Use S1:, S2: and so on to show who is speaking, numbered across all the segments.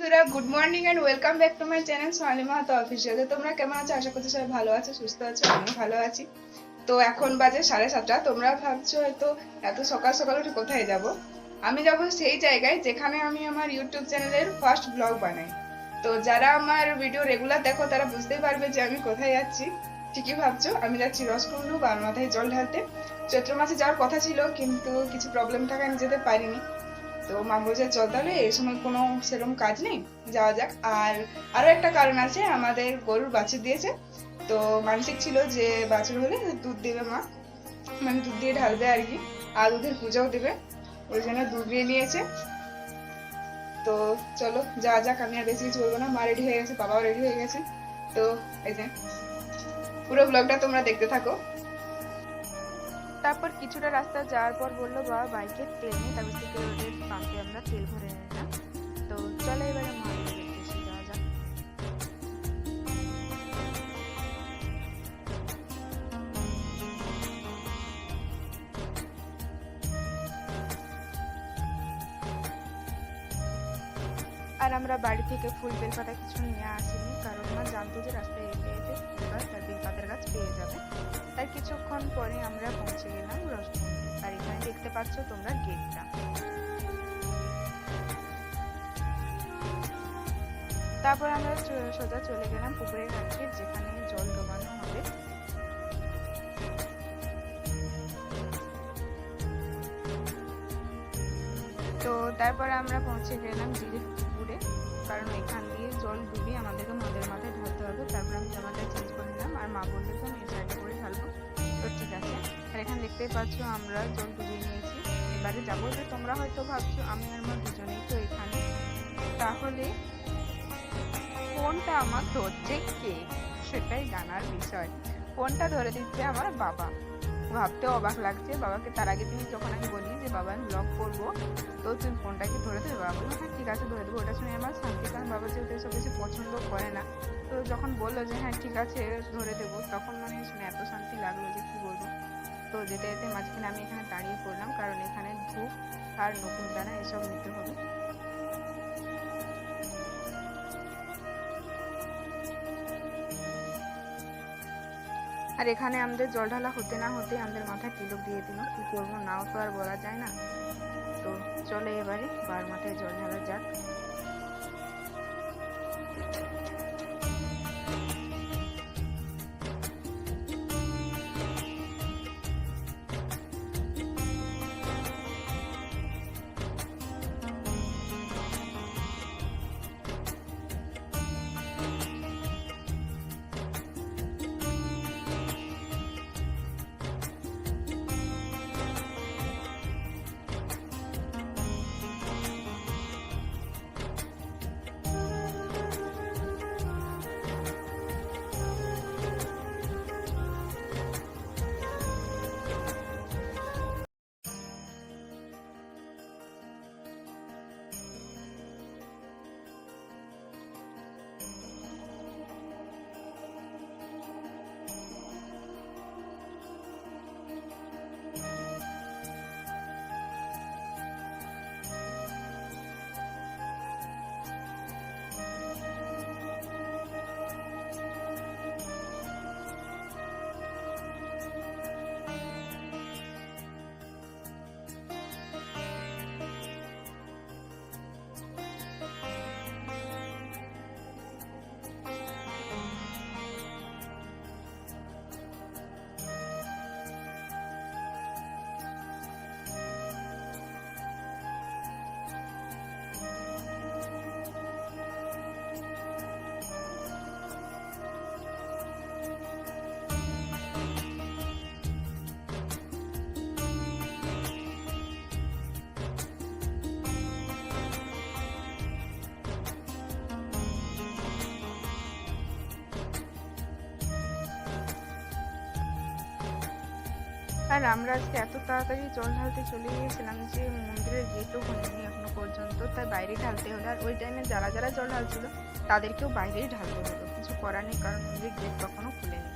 S1: বন্ধুরা good morning and welcome back to my channel Sonali Mahato official তোমরা কেমন আছো? আশা করছি সবাই ভালো আছো, সুস্থ আছো, আমিও ভালো আছি। তো এখন বাজে সাড়ে সাতটা, তোমরা ভাবছ হয়তো এত সকাল সকাল উঠে কোথায় যাব? আমি যাব সেই জায়গায় যেখানে আমি আমার ইউটিউব চ্যানেলের ফার্স্ট ব্লগ বানাই। তো যারা আমার ভিডিও রেগুলার দেখো, তারা বুঝতেই পারবে যে আমি কোথায় যাচ্ছি। ঠিকই ভাবছ, আমি যাচ্ছি রসকুন্ডু বা মাথায় জল ঢালতে। চৈত্র মাসে যাওয়ার কথা ছিল, কিন্তু কিছু প্রবলেম থাকায় আমি যেতে পারিনি। তো মা বলছে, চল তাহলে, এই সময় কোনো সেরকম কাজ নেই, যাওয়া যাক। আর আরও একটা কারণ আছে, আমাদের গরুর বাছুর দিয়েছে। তো মানসিক ছিল যে বাছুর হলে দুধ দেবে মা। মানে দুধ দিয়ে ঢালবে আর কি, আর দুধের পুজোও দেবে, ওই জন্য দুধ দিয়ে নিয়েছে। তো চলো, যাওয়া যাক, আমি আর বেশি কিছু বলব না, মা রেডি হয়ে গেছে, বাবাও রেডি হয়ে গেছে। তো এই যে, পুরো ব্লগটা তোমরা দেখতে থাকো।
S2: তারপর কিছুটা রাস্তা যাওয়ার পর বলল, বাবা, বাইকে তেল নেই তারপর থেকে ওদের পাম্পে আমরা তেল ভরে নিলাম। তো চলো এবারে যাওয়া আর আমরা বাড়ি থেকে ফুল বেলপাতা কিছু নিয়ে আসিনি, কারণ মা জানতো যে রাস্তায় এগিয়ে যেতে এবার তার বেলপাতার গাছ পেয়ে যাবে। কিছুক্ষণ পরে আমরা পৌঁছে গেলাম রসকুন্ডু আর এখানে দেখতে পাচ্ছ তোমরা গেটটা। তারপর আমরা সোজা চলে গেলাম পুকুরের কাছে, যেখানে জল ডোবানো হবে। তো তারপর আমরা পৌঁছে গেলাম দিদির পুকুরে, কারণ এখান দিয়ে জল ডুবিয়ে আমাদেরকে নদের মাথায় ঢালতে হবে। তারপর আমি জামাটা চেঞ্জ করে নিলাম, আর মা তো আমি এই সাইডে করে ঢালবো। তো ঠিক আছে। আর এখানে দেখতেই পাচ্ছ আমরা জল ডুবিয়ে নিয়েছি। এবারে যাব যে তোমরা হয়তো ভাবছ আমি আর মা দুজনেই তো এখানে। তাহলে ফোনটা আমার ধরছে কে? সেটাই জানার বিষয়। ফোনটা ধরে দিচ্ছে আমার বাবা। ভাবতে অবাক লাগছে। বাবাকে তার আগে তুমি যখন আমি বলি যে, বাবা, আমি ব্লগ করব, তো তুমি ফোনটাকে ধরে দেবে? বাবা বলল হ্যাঁ ঠিক আছে, ধরে দেবো। ওটা শুনে আমার শান্তি। কারণ বাবা যেহেতু এসব বেশি পছন্দ করে না, তো যখন বলল যে হ্যাঁ ঠিক আছে, ধরে দেবো, তখন মানে শুনে এত শান্তি লাগল যে কি তো যেতে যেতে মাঝখানে আমি এখানে দাঁড়িয়ে পড়লাম, কারণ এখানে ধূপ আর নতুন দানা এসব নিতে হবে। আর এখানে আমাদের জল ঢালা হতে না হতে আমাদের মাথায় তিলক দিয়ে দিল। কি করব? নাও তো আর বলা যায় না। তো চলে এবারে বার মাথায় জল ঢালা আর আমরা আজকে এত তাড়াতাড়ি জল ঢালতে চলে গিয়েছিলাম যে মন্দিরের গেটও হয়নি এখনও পর্যন্ত। তাই বাইরে ঢালতে হলো। আর ওই টাইমে যারা যারা জল ঢালছিল, তাদেরকেও বাইরেই ঢালতে হলো। কিছু করার নেই, কারণ মন্দিরের গেট তখনও খুলেনি।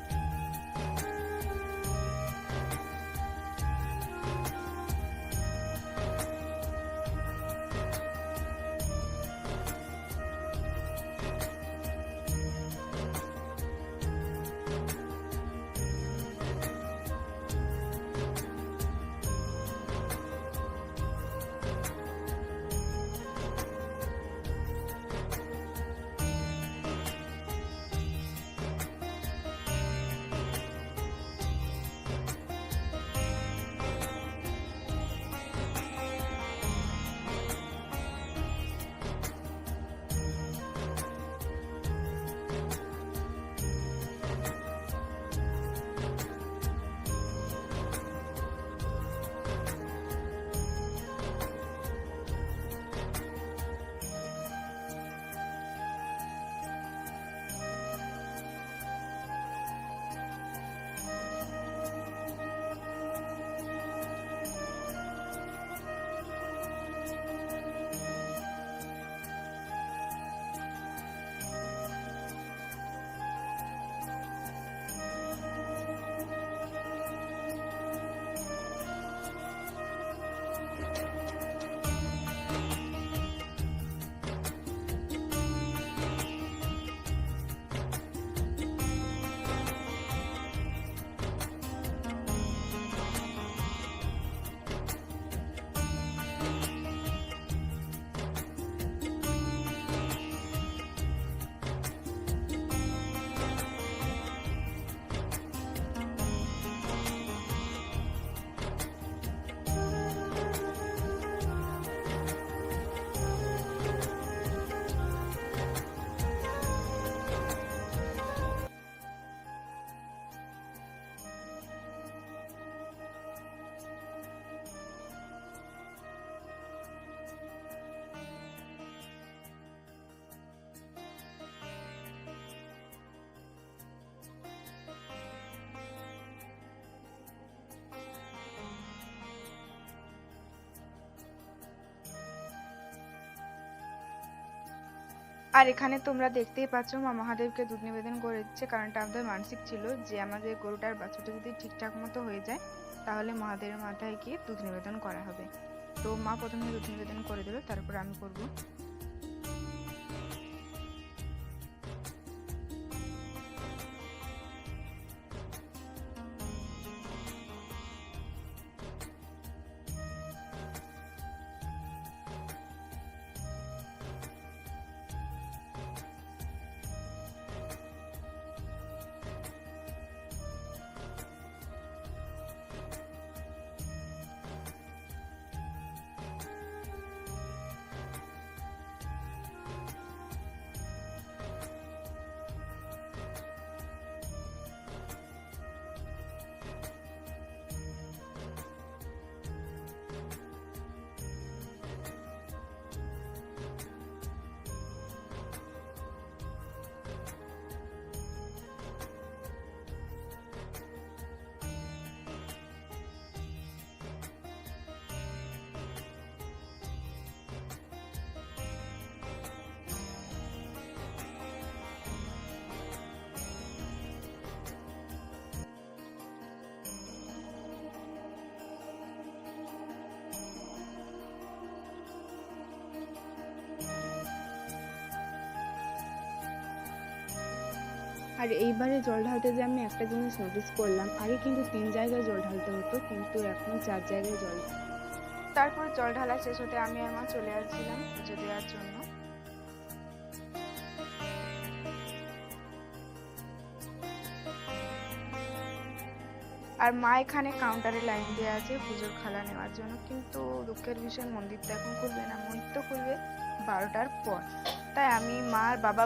S2: আর এখানে তোমরা দেখতেই পাচ্ছ, মা মহাদেবকে দুধ নিবেদন করেছে, কারণটা আমাদের মানসিক ছিল যে আমাদের গরুটার বাছুরটা যদি ঠিকঠাক মতো হয়ে যায়, তাহলে মহাদেবের মাথায় গিয়ে দুধ নিবেদন করা হবে। তো মা প্রথমে দুধ নিবেদন করে দিল, তারপর আমি করব। আর এইবারে জল ঢালতে যে আমি একটা জিনিস নোটিস করলাম, আগে কিন্তু তিন জায়গায় জল ঢালতে হতো, কিন্তু এখন চার জায়গায় জল তারপর জল ঢালা শেষ হতে আমি মা চলে আসছিলাম পুজো দেওয়ার জন্য। আর মা এখানে কাউন্টারে লাইন দিয়ে আছে পুজোর খালা নেওয়ার জন্য, কিন্তু দুঃখের বিষয় মন্দিরটা এখন খুলবে না, মন্দির তো খুলবে বারোটার পর। তাই আমি মা আর বাবা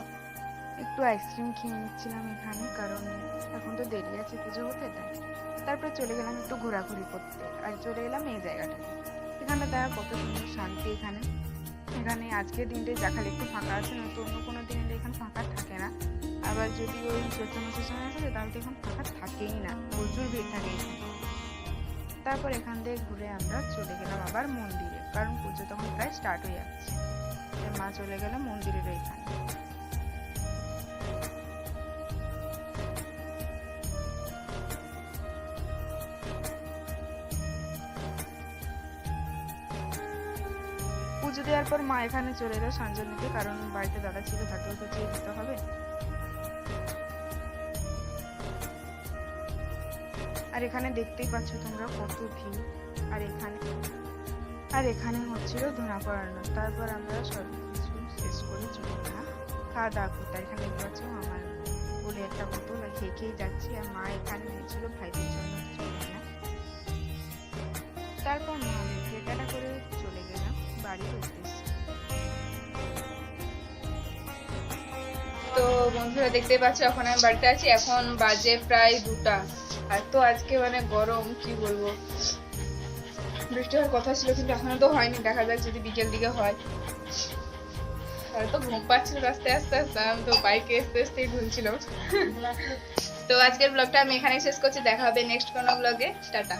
S2: একটু আইসক্রিম খেয়ে নিচ্ছিলাম এখানে, কারণ এখন তো দেরি আছে পুজো হতে, তাই। তারপরে চলে গেলাম একটু ঘোরাঘুরি করতে, আর চলে গেলাম এই জায়গাটাতে। এখানে দেখা কত সুন্দর শান্তি এখানে। এখানে আজকের দিনটা জাখালে একটু ফাঁকা আছে না তো অন্য কোনো দিন এখানে ফাঁকা থাকে না। আবার যদি ওই চৈত্র মাসের সময় আসে তাহলে তো এখন ফাঁকা থাকেই না, প্রচুর ভিড় থাকে তারপর এখান থেকে ঘুরে আমরা চলে গেলাম আবার মন্দিরে, কারণ পুজো তখন প্রায় স্টার্ট হয়ে যাচ্ছে। মা চলে গেল মন্দিরের এখানে পুজো দেওয়ার পর মা এখানে চলে এলো সঞ্জয় নিতে কারণ বাড়িতে দাদা ছিল, তাকেও তো চেয়ে দিতে হবে। আর এখানে দেখতেই পাচ্ছ তোমরা কত ভিড়। আর এখানে আর এখানে হচ্ছিল ধরা পড়ানো তারপর আমরা সব কিছু শেষ করে চলে গেলাম। খাওয়া দাওয়া করতে। এখানে দেখতে পাচ্ছ আমার বলে একটা বোতল। আর খেয়ে যাচ্ছি। আর মা এখানে নিয়েছিল ভাইদের জন্য। তারপর মা আমি করে বাড়ির
S1: তো বন্ধুরা দেখতেই পাচ্ছ এখন আমি বাড়িতে আছি। এখন বাজে প্রায় দুটা। আর তো আজকে মানে গরম কি বলব? বৃষ্টি হওয়ার কথা ছিল কিন্তু এখনও তো হয়নি। দেখা যাক যদি বিকেল দিকে হয়। আর তো ঘুম পাচ্ছিল আস্তে আস্তে আস্তে আমি তো বাইকে আস্তে আসতেই ঘুমছিল তো আজকের ব্লগটা আমি এখানে শেষ করছি। দেখা হবে নেক্সট কোনো ব্লগে টাটা।